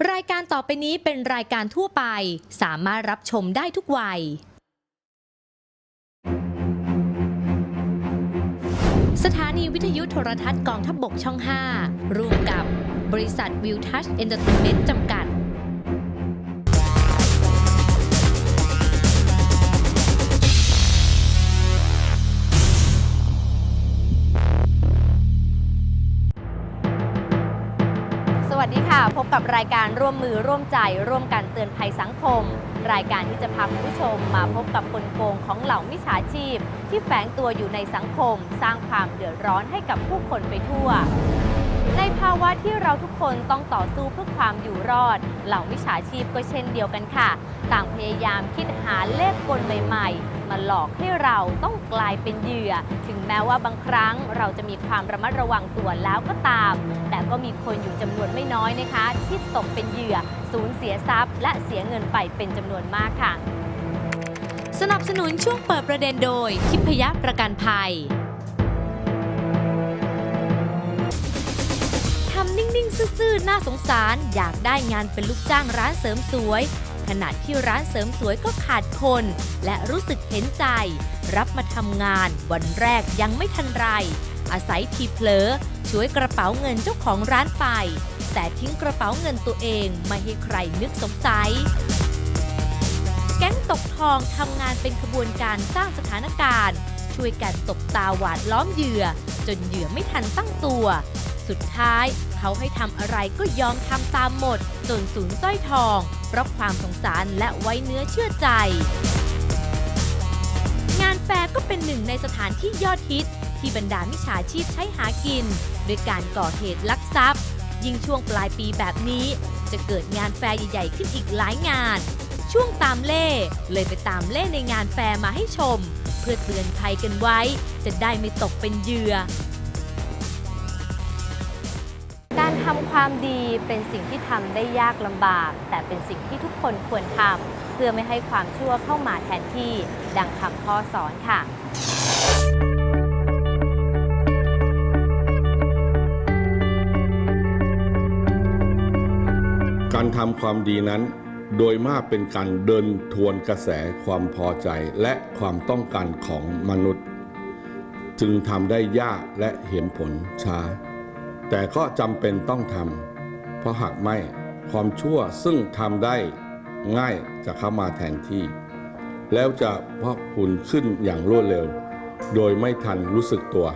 รายการต่อไปนี้เป็นรายการทั่วไป สามารถรับชมได้ทุกวัย สถานีวิทยุโทรทัศน์กองทัพบบกช่อง 5 ร่วมกับบริษัทวิวทัชเอนเตอร์เทนเมนต์จำกัด สวัสดีค่ะ พบกับรายการร่วมมือร่วมใจ ร่วมกันเตือนภัยสังคม รายการที่จะพาคุณผู้ชมมาพบกับกลโกงของเหล่ามิจฉาชีพ ที่แฝงตัวอยู่ในสังคม สร้างความเดือดร้อนให้กับผู้คนไปทั่ว ในภาวะที่เราทุกคนต้องต่อสู้เพื่อความอยู่รอด เหล่ามิจฉาชีพก็เช่นเดียวกันค่ะ ต่างพยายามคิดหาเลขกลใหม่ๆ มาหลอกให้เราต้องกลายเป็นเหยื่อ ถึงแม้ว่าบางครั้งเราจะมีความระมัดระวังตัวแล้วก็ตาม แต่ก็มีคนอยู่จำนวนไม่น้อยนะคะ ที่ตกเป็นเหยื่อ สูญเสียทรัพย์ และเสียเงินไปเป็นจำนวนมากค่ะ สนับสนุนช่วงเปิดประเด็นโดยทิพยประกันภัยทำนิ่งๆ ซื่อๆ น่าสงสาร อยากได้งานเป็นลูกจ้างร้านเสริมสวย ณะที่ร้านเสริมสวยก็ขาดคน และรู้สึกเห็นใจ รับมาทำงาน วันแรกยังไม่ทันไร อาศัยทีเผลอช่วยกระเป๋าเงินเจ้าของร้านไป แต่ทิ้งกระเป๋าเงินตัวเองไม่ให้ใครนึกสงสัยแก๊งตกทองทำงานเป็นขบวนการสร้างสถานการณ์ ช่วยกันตบตาหวาดล้อมเหยื่อ จนเหยื่อไม่ทันตั้งตัว สุดท้ายเขาให้ทำอะไรก็ยอมทำตามหมด จนสูญสร้อยทอง เพราะความสงสารและไว้เนื้อเชื่อใจ งานแฟร์ก็เป็นหนึ่งในสถานที่ยอดฮิต ที่บรรดามิจฉาชีพใช้หากิน โดยการก่อเหตุลักทรัพย์ ยิ่งช่วงปลายปีแบบนี้ จะเกิดงานแฟร์ใหญ่ๆขึ้นอีกหลายงาน ช่วงตามเล่เลยไปตามเล่ในงานแฟร์มาให้ชม เพื่อเตือนภัยกันไว้ จะได้ไม่ตกเป็นเหยื่อ ทำความดีเป็นสิ่งที่ทำได้ยากลำบาก แต่เป็นสิ่งที่ทุกคนควรทำเพื่อไม่ให้ความชั่วเข้ามาแทนที่ ดังคำพ่อสอนค่ะการทำความดีนั้น โดยมากเป็นการเดินทวนกระแสความพอใจและความต้องการของมนุษย์ จึงทำได้ยากและเห็นผลช้า แต่ก็จำเป็นต้องทำเพราะหากไม่ความชั่วซึ่งทำได้ง่ายจะเข้ามาแทนที่ แล้วจะพอกพูนขึ้นอย่างรวดเร็ว โดยไม่ทันรู้สึกตัว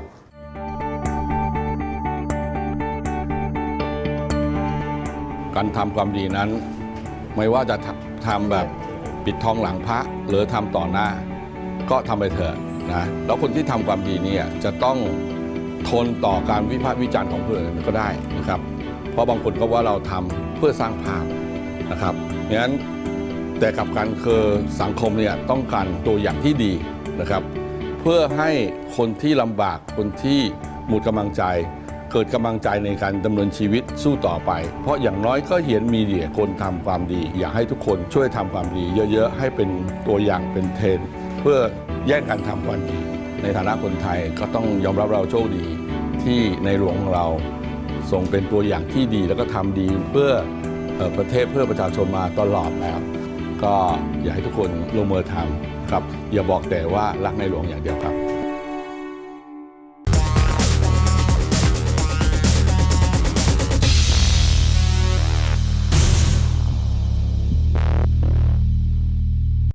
การทำความดีนั้น ไม่ว่าจะทำทำแบบปิดทองหลังพระหรือทำต่อหน้า ก็ทำไปเถอะนะแล้วคนที่ทำความดีเนี่ยจะต้อง ทนต่อการวิพากษ์วิจารณ์ของผู้อื่นก็ได้นะครับ เพราะบางคนก็ว่าเราทำเพื่อสร้างภาพนะครับงั้นแต่กับกันคือสังคมเนี่ยต้องการตัวอย่างที่ดีนะครับ เพื่อให้คนที่ลำบากคนที่หมดกำลังใจ เกิดกำลังใจในการดำเนินชีวิตสู้ต่อไป เพราะอย่างน้อยก็เห็นมีเดียคนทำความดี อยากให้ทุกคนช่วยทำความดี เยอะๆให้เป็นตัวอย่างเป็นเทรนเพื่อแย่งกันทำความดี ในฐานะคนไทยก็ต้องยอมรับเราโชคดีที่ในหลวงของเราทรงเป็นตัวอย่างที่ดีแล้วก็ทำดีเพื่อเอ่อประเทศเพื่อประชาชนมาตลอดแล้วก็อยากให้ทุกคนลงมือทำครับอย่าบอกแต่ว่ารักในหลวงอย่างเดียวครับ